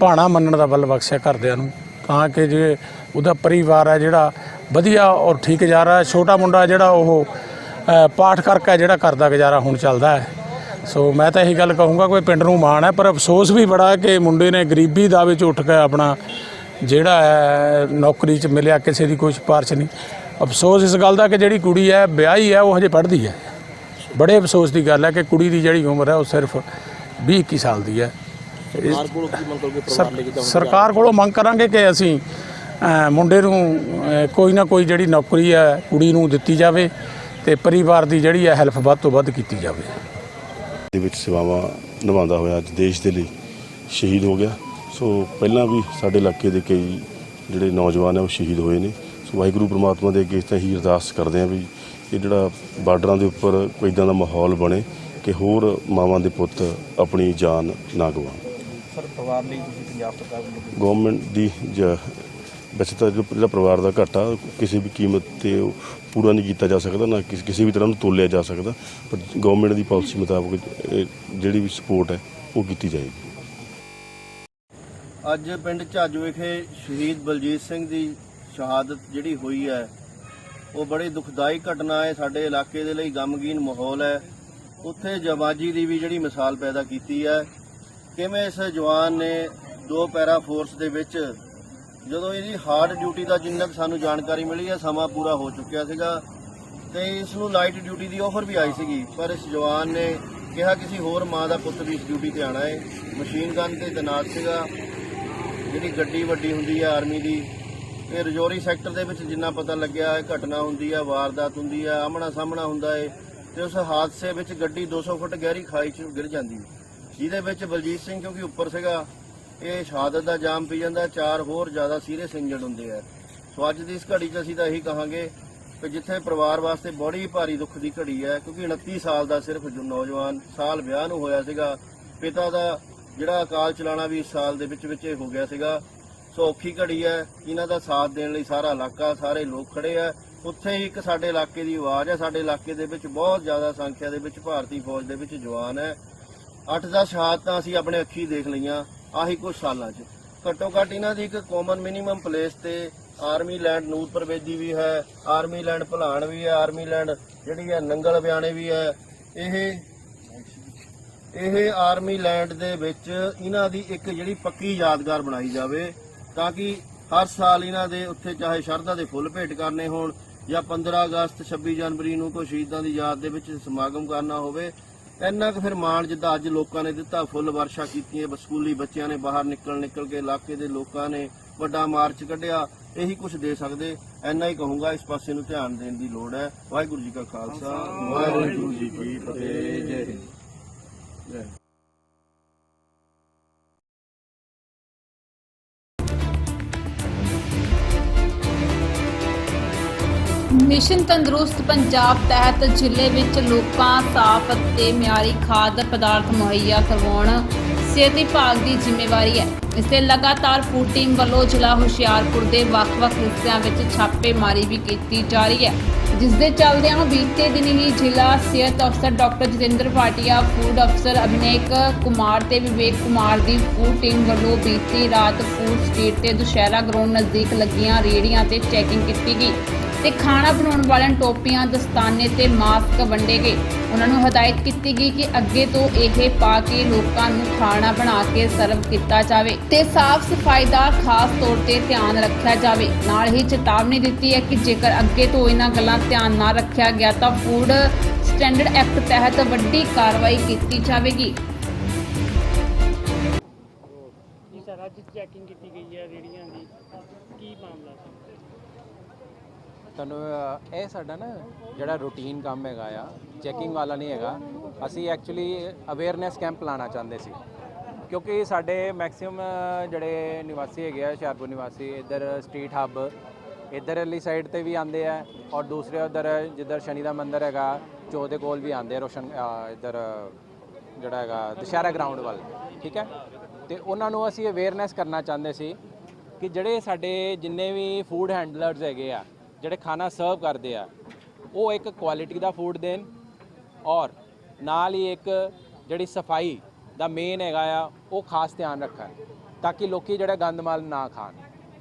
ਭਾਣਾ ਮੰਨਣ ਦਾ ਬਲ ਬਖਸ਼ਿਆ ਘਰਦਿਆਂ ਨੂੰ। ਤਾਂ ਕਿ ਜੇ ਉਹਦਾ ਪਰਿਵਾਰ ਹੈ ਜਿਹੜਾ ਵਧੀਆ ਔਰ ਠੀਕ ਗੁਜ਼ਾਰਾ ਛੋਟਾ ਮੁੰਡਾ ਜਿਹੜਾ ਉਹ ਪਾਠ ਕਰਕੇ ਜਿਹੜਾ ਕਰਦਾ ਗੁਜ਼ਾਰਾ ਹੁਣ ਚੱਲਦਾ ਹੈ। ਸੋ ਮੈਂ ਤਾਂ ਇਹੀ ਗੱਲ ਕਹੂੰਗਾ, ਕੋਈ ਪਿੰਡ ਨੂੰ ਮਾਣ ਹੈ, ਪਰ ਅਫਸੋਸ ਵੀ ਬੜਾ ਕਿ ਮੁੰਡੇ ਨੇ ਗਰੀਬੀ ਦਾ ਵਿੱਚ ਉੱਠ ਕੇ ਆਪਣਾ ਜਿਹੜਾ ਹੈ, ਨੌਕਰੀ 'ਚ ਮਿਲਿਆ, ਕਿਸੇ ਦੀ ਕੋਈ ਸਿਫਾਰਿਸ਼ ਨਹੀਂ। ਅਫਸੋਸ ਇਸ ਗੱਲ ਦਾ ਕਿ ਜਿਹੜੀ ਕੁੜੀ ਹੈ, ਵਿਆਹੀ ਹੈ, ਉਹ ਹਜੇ ਪੜ੍ਹਦੀ ਹੈ। ਬੜੇ ਅਫਸੋਸ ਦੀ ਗੱਲ ਹੈ ਕਿ ਕੁੜੀ ਦੀ ਜਿਹੜੀ ਉਮਰ ਹੈ ਉਹ ਸਿਰਫ 20 21 ਸਾਲ ਦੀ ਹੈ। ਸਰ- ਸਰਕਾਰ ਕੋਲੋਂ ਮੰਗ ਕਰਾਂਗੇ ਕਿ ਅਸੀਂ ਮੁੰਡੇ ਨੂੰ ਕੋਈ ਨਾ ਕੋਈ ਜਿਹੜੀ ਨੌਕਰੀ ਹੈ ਕੁੜੀ ਨੂੰ ਦਿੱਤੀ ਜਾਵੇ ਤੇ ਪਰਿਵਾਰ ਦੀ ਜਿਹੜੀ ਹੈ ਹੈਲਪ ਵੱਧ ਤੋਂ ਵੱਧ ਕੀਤੀ ਜਾਵੇ। ਦੇ ਵਿੱਚ ਸੇਵਾਵਾਂ ਨਿਭਾਉਂਦਾ ਹੋਇਆ ਅੱਜ ਦੇਸ਼ ਦੇ ਲਈ ਸ਼ਹੀਦ ਹੋ ਗਿਆ। ਸੋ ਪਹਿਲਾਂ ਵੀ ਸਾਡੇ ਇਲਾਕੇ ਦੇ ਕਈ ਜਿਹੜੇ ਨੌਜਵਾਨ ਹੈ ਉਹ ਸ਼ਹੀਦ ਹੋਏ ਨੇ। ਸੋ ਵਾਹਿਗੁਰੂ ਪ੍ਰਮਾਤਮਾ ਦੇ ਅੱਗੇ ਤਾਂ ਹੀ ਅਰਦਾਸ ਕਰਦੇ ਆ ਵੀ ਇਹ ਜਿਹੜਾ ਬਾਰਡਰਾਂ ਦੇ ਉੱਪਰ ਕੋਈ ਇਦਾਂ ਦਾ ਮਾਹੌਲ ਬਣੇ ਕਿ ਹੋਰ ਮਾਵਾਂ ਦੇ ਪੁੱਤ ਆਪਣੀ ਜਾਨ ਨਾ ਗਵਾਉਣ। ਸਰ ਪਰਿਵਾਰ ਲਈ ਤੁਸੀਂ ਪੰਜਾਬ ਸਰਕਾਰ ਗਵਰਨਮੈਂਟ ਦੀ ਜ- ਵੈਸੇ ਤਾਂ ਜੋ ਜਿਹੜਾ ਪਰਿਵਾਰ ਦਾ ਘਾਟਾ ਕਿਸੇ ਵੀ ਕੀਮਤ ਤੇ ਉਹ ਪੂਰਾ ਨਹੀਂ ਕੀਤਾ ਜਾ ਸਕਦਾ ਨਾ ਕਿਸ- ਕਿਸੇ ਵੀ ਤਰ੍ਹਾਂ ਨੂੰ ਤੋਲਿਆ ਜਾ ਸਕਦਾ ਪਰ ਗਵਰਨਮੈਂਟ ਦੀ ਪਾਲਿਸੀ ਮੁਤਾਬਕ ਇਹ ਜਿਹੜੀ ਵੀ ਸਪੋਰਟ ਹੈ ਉਹ ਕੀਤੀ ਜਾਏਗੀ। ਅੱਜ ਪਿੰਡ ਝੱਜ ਵਿਖੇ ਸ਼ਹੀਦ ਬਲਜੀਤ ਸਿੰਘ ਦੀ ਸ਼ਹਾਦਤ ਜਿਹੜੀ ਹੋਈ ਹੈ ਉਹ ਬੜੀ ਦੁਖਦਾਈ ਘਟਨਾ ਹੈ। ਸਾਡੇ ਇਲਾਕੇ ਦੇ ਲਈ ਗਮਗੀਨ ਮਾਹੌਲ ਹੈ। ਉੱਥੇ ਜਵਾਜੀ ਦੀ ਵੀ ਜਿਹੜੀ ਮਿਸਾਲ ਪੈਦਾ ਕੀਤੀ ਹੈ। ਕਿਵੇਂ ਇਸ ਜਵਾਨ ਨੇ ਦੋ ਪੈਰਾ ਫੋਰਸ ਦੇ ਵਿੱਚ ਜਦੋਂ ਇਹਦੀ ਹਾਰਡ ਡਿਊਟੀ ਦਾ ਜਿੰਨਾ ਕੁ ਸਾਨੂੰ ਜਾਣਕਾਰੀ ਮਿਲੀ ਹੈ, ਸਮਾਂ ਪੂਰਾ ਹੋ ਚੁੱਕਿਆ ਸੀਗਾ ਤੇ ਇਸ ਨੂੰ ਲਾਈਟ ਡਿਊਟੀ ਦੀ ਆਫਰ ਵੀ ਆਈ ਸੀਗੀ। ਪਰ ਇਸ ਜਵਾਨ ਨੇ ਕਿਹਾ ਕਿਸੇ ਹੋਰ ਮਾਂ ਦਾ ਪੁੱਤ ਵੀ ਇਸ ਡਿਊਟੀ ਤੇ ਆਣਾ ਹੈ। ਮਸ਼ੀਨ ਗਨ ਤੇ ਤੈਨਾਤ ਸੀਗਾ। ਜਿਹੜੀ ਗੱਡੀ ਵੱਡੀ ਹੁੰਦੀ ਹੈ ਆਰਮੀ ਦੀ ਇਹ ਰਜੌਰੀ ਸੈਕਟਰ ਦੇ ਵਿੱਚ ਜਿੰਨਾ ਪਤਾ ਲੱਗਿਆ ਹੈ ਘਟਨਾ ਹੁੰਦੀ ਹੈ ਵਾਰਦਾਤ ਹੁੰਦੀ ਹੈ ਆਮਣਾ ਸਾਹਮਣਾ ਹੁੰਦਾ ਹੈ ਤੇ ਉਸ ਹਾਦਸੇ ਵਿੱਚ ਗੱਡੀ 200 ਫੁੱਟ ਗਹਿਰੀ ਖਾਈ 'ਚ ਗਿਰ ਜਾਂਦੀ ਜਿਹਦੇ ਵਿੱਚ ਬਲਜੀਤ ਸਿੰਘ ਕਿਉਂਕਿ ਉੱਪਰ ਸੀਗਾ, ਇਹ ਸ਼ਹਾਦਤ ਦਾ ਜਾਮ ਪੀ ਜਾਂਦਾ, ਚਾਰ ਹੋਰ ਜ਼ਿਆਦਾ ਸੀਰੀਅਸ ਇੰਜਰਡ ਹੁੰਦੇ ਆ। ਸੋ ਅੱਜ ਦੀ ਇਸ ਘੜੀ 'ਚ ਅਸੀਂ ਤਾਂ ਇਹੀ ਕਹਾਂਗੇ ਕਿ ਜਿੱਥੇ ਪਰਿਵਾਰ ਵਾਸਤੇ ਬੜੀ ਭਾਰੀ ਦੁੱਖ ਦੀ ਘੜੀ ਹੈ ਕਿਉਂਕਿ 29 ਸਾਲ ਦਾ ਸਿਰਫ ਜੋ ਨੌਜਵਾਨ ਸਾਲ ਵਿਆਹ ਨੂੰ ਹੋਇਆ ਸੀਗਾ, ਪਿਤਾ ਦਾ ਜਿਹੜਾ ਅਕਾਲ ਚਲਾਣਾ ਵੀ ਇਸ ਸਾਲ ਦੇ ਵਿੱਚ ਵਿੱਚ ਇਹ ਹੋ ਗਿਆ ਸੀਗਾ ਔਖੀ ਘੜੀ ਹੈ, ਇਹਨਾਂ ਦਾ ਸਾਥ ਦੇਣ ਲਈ ਸਾਰਾ ਇਲਾਕਾ, ਸਾਰੇ ਲੋਕ ਖੜੇ ਆ। ਉੱਥੇ ਹੀ ਇੱਕ ਸਾਡੇ ਇਲਾਕੇ ਦੀ ਆਵਾਜ਼ ਹੈ, ਸਾਡੇ ਇਲਾਕੇ ਦੇ ਵਿੱਚ ਬਹੁਤ ਜ਼ਿਆਦਾ ਸੰਖਿਆ ਦੇ ਵਿੱਚ ਭਾਰਤੀ ਫੌਜ ਦੇ ਵਿੱਚ ਜਵਾਨ ਹੈ। 8-10 ਸ਼ਹਾਦਤਾਂ ਅਸੀਂ ਆਪਣੇ ਅੱਖੀ ਦੇਖ ਲਈਆਂ, ਆਹੀ ਕੁਝ ਸਾਲਾਂ 'ਚ। ਘੱਟੋ ਘੱਟ ਇਹਨਾਂ ਦੀ ਇੱਕ ਕਾਮਨ ਮਿਨੀਮਮ ਪਲੇਸ ਤੇ ਆਰਮੀ ਲੈਂਡ ਨੂਰ ਪ੍ਰਵੇਦੀ ਵੀ ਹੈ ਆਰਮੀ ਲੈਂਡ ਭਲਾਣ ਵੀ ਹੈ ਆਰਮੀ ਲੈਂਡ ਜਿਹੜੀ ਹੈ ਨੰਗਲ ਬਿਆਣੇ ਵੀ ਹੈ। ਇਹ ਇਹ ਆਰਮੀ ਲੈਂਡ ਦੇ ਵਿੱਚ ਇਹਨਾਂ ਦੀ ਇੱਕ ਜਿਹੜੀ ਪੱਕੀ ਯਾਦਗਾਰ ਬਣਾਈ ਜਾਵੇ ਤਾਂ ਕਿ ਹਰ ਸਾਲ ਇਹਨਾਂ ਦੇ ਉੱਥੇ ਚਾਹੇ ਸ਼ਰਧਾ ਦੇ ਫੁੱਲ ਭੇਟ ਕਰਨੇ ਹੋਣ ਜਾਂ 15 ਅਗਸਤ 26 ਜਨਵਰੀ ਨੂੰ ਕੋਈ ਸ਼ਹੀਦਾਂ ਦੀ ਯਾਦ ਦੇ ਵਿੱਚ ਸਮਾਗਮ ਕਰਨਾ ਹੋਵੇ, ਇੰਨਾ ਕੁ ਫਿਰ ਮਾਣ ਜਿੱਦਾਂ ਅੱਜ ਲੋਕਾਂ ਨੇ ਦਿੱਤਾ, ਫੁੱਲ ਵਰਸ਼ਾ ਕੀਤੀ ਬ- ਸਕੂਲੀ ਬੱਚਿਆਂ ਨੇ ਬਾਹਰ ਨਿਕਲ ਨਿਕਲ ਕੇ ਇਲਾਕੇ ਦੇ ਲੋਕਾਂ ਨੇ ਵੱਡਾ ਮਾਰਚ ਕੱਢਿਆ, ਇਹੀ ਕੁਝ ਦੇ ਸਕਦੇ, ਇੰਨਾ ਹੀ ਕਹੂੰਗਾ, ਇਸ ਪਾਸੇ ਨੂੰ ਧਿਆਨ ਦੇਣ ਦੀ ਲੋੜ ਹੈ। ਵਾਹਿਗੁਰੂ ਜੀ ਕਾ ਖਾਲਸਾ, ਵਾਹਿਗੁਰੂ ਜੀ ਕੀ ਫਤਿਹ ਜੈ ਹਿੰਦ। ਮਿਸ਼ਨ ਤੰਦਰੁਸਤ ਪੰਜਾਬ ਤਹਿਤ ਜ਼ਿਲ੍ਹੇ ਵਿੱਚ ਲੋਕਾਂ ਸਾਫ਼ ਅਤੇ ਮਿਆਰੀ ਖਾਦ ਪਦਾਰਥ ਮੁਹੱਈਆ ਕਰਵਾਉਣ ਸਿਹਤ ਵਿਭਾਗ ਦੀ ਜ਼ਿੰਮੇਵਾਰੀ ਹੈ। ਇਸ ਤੇ ਲਗਾਤਾਰ ਫੂਡ ਟੀਮ ਵੱਲੋਂ ਜ਼ਿਲ੍ਹਾ ਹੁਸ਼ਿਆਰਪੁਰ ਦੇ ਵੱਖ-ਵੱਖ ਹਿੱਸਿਆਂ ਵਿੱਚ ਛਾਪੇਮਾਰੀ ਵੀ ਕੀਤੀ ਜਾ ਰਹੀ ਹੈ। ਜਿਸ ਦੇ ਚੱਲਦਿਆਂ ਬੀਤੇ ਦਿਨ ਹੀ ਜ਼ਿਲ੍ਹਾ ਸਿਹਤ ਅਫਸਰ ਡਾਕਟਰ ਜਤਿੰਦਰ ਭਾਟੀਆ, ਫੂਡ ਅਫਸਰ ਅਭਿਨੇਕ ਕੁਮਾਰ ਤੇ ਵਿਵੇਕ ਕੁਮਾਰ ਦੀ ਫੂਡ ਟੀਮ ਵੱਲੋਂ ਬੀਤੀ ਰਾਤ ਫੂਡ ਸਟਰੀਟ ਤੇ ਦੁਸ਼ਹਿਰਾ ਗਰਾਊਂਡ ਨਜ਼ਦੀਕ ਲੱਗੀਆਂ ਰੇਹੜੀਆਂ ਤੇ ਚੈਕਿੰਗ ਕੀਤੀ ਗਈ। ਤੇ ਖਾਣਾ ਬਣਾਉਣ ਵਾਲਿਆਂ ਟੋਪੀਆਂ, ਦਸਤਾਨੇ ਤੇ ਮਾਸਕ ਵੰਡੇ ਗਏ। ਉਹਨਾਂ ਨੂੰ ਹਦਾਇਤ ਕੀਤੀ ਗਈ ਕਿ ਅੱਗੇ ਤੋਂ ਇਹ ਪਾ ਕੇ ਲੋਕਾਂ ਨੂੰ ਖਾਣਾ ਬਣਾ ਕੇ ਸਰਵ ਕੀਤਾ ਜਾਵੇ ਤੇ ਸਾਫ਼ ਸਫ਼ਾਈ ਦਾ ਖਾਸ ਤੌਰ ਤੇ ਧਿਆਨ ਰੱਖਿਆ ਜਾਵੇ। ਨਾਲ ਹੀ ਚੇਤਾਵਨੀ ਦਿੱਤੀ ਹੈ ਕਿ ਜੇਕਰ ਅੱਗੇ ਤੋਂ ਇਹਨਾਂ ਗੱਲਾਂ ਧਿਆਨ ਨਾ ਰੱਖਿਆ ਗਿਆ ਤਾਂ ਫੂਡ ਸਟੈਂਡਰਡ ਐਕਟ ਤਹਿਤ ਵੱਡੀ ਕਾਰਵਾਈ ਕੀਤੀ ਜਾਵੇਗੀ। ਜੀ ਸਰ, ਅੱਜ ਚੈਕਿੰਗ ਕੀਤੀ ਗਈ ਹੈ ਰੇੜੀਆਂ ਦੀ ਕੀ ਮਾਮਲਾ ਸੀ ਤੁਹਾਨੂੰ ਇਹ ਸਾਡਾ ਨਾ ਜਿਹੜਾ ਰੂਟੀਨ ਕੰਮ ਹੈਗਾ ਆ ਚੈਕਿੰਗ ਵਾਲਾ ਨਹੀਂ ਹੈਗਾ। ਅਸੀਂ ਐਕਚੁਅਲੀ ਅਵੇਅਰਨੈਸ ਕੈਂਪ ਲਾਣਾ ਚਾਹੁੰਦੇ ਸੀ। ਕਿਉਂਕਿ ਸਾਡੇ ਮੈਕਸਿਮਮ ਜਿਹੜੇ ਨਿਵਾਸੀ ਹੈਗੇ ਆ, ਹੁਸ਼ਿਆਰਪੁਰ ਨਿਵਾਸੀ, ਇੱਧਰ ਸਟਰੀਟ ਹੱਬ ਇੱਧਰਲੀ ਸਾਈਡ ਤੇ ਵੀ ਆਉਂਦੇ ਆ ਔਰ ਦੂਸਰੇ ਉੱਧਰ ਜਿੱਧਰ ਸ਼ਨੀ ਦਾ ਮੰਦਿਰ ਹੈਗਾ, ਚੋ ਦੇ ਕੋਲ ਵੀ ਆਉਂਦੇ ਆ ਰੋਸ਼ਨ ਇੱਧਰ ਜਿਹੜਾ ਹੈਗਾ, ਦੁਸ਼ਹਿਰਾ ਗਰਾਊਂਡ ਵੱਲ, ਠੀਕ ਹੈ? ਤੇ ਉਹਨਾਂ ਨੂੰ ਅਸੀਂ ਅਵੇਅਰਨੈਸ ਕਰਨਾ ਚਾਹੁੰਦੇ ਸੀ ਕਿ ਜਿਹੜੇ ਸਾਡੇ ਜਿੰਨੇ ਵੀ ਫੂਡ ਹੈਂਡਲਰਸ ਹੈਗੇ ਆ ਜਿਹੜੇ ਖਾਣਾ ਸਰਵ ਕਰਦੇ ਆ, ਉਹ ਇੱਕ ਕੁਆਲਿਟੀ ਦਾ ਫੂਡ ਦੇਣ ਔਰ ਨਾਲ ਹੀ ਇੱਕ ਜਿਹੜੀ ਸਫ਼ਾਈ ਦਾ ਮੇਨ ਹੈਗਾ ਆ, ਉਹ ਖਾਸ ਧਿਆਨ ਰੱਖਣ ਤਾਂ ਕਿ ਲੋਕੀ ਜਿਹੜਾ ਗੰਦ ਮਾਲ ਨਾ ਖਾਣ।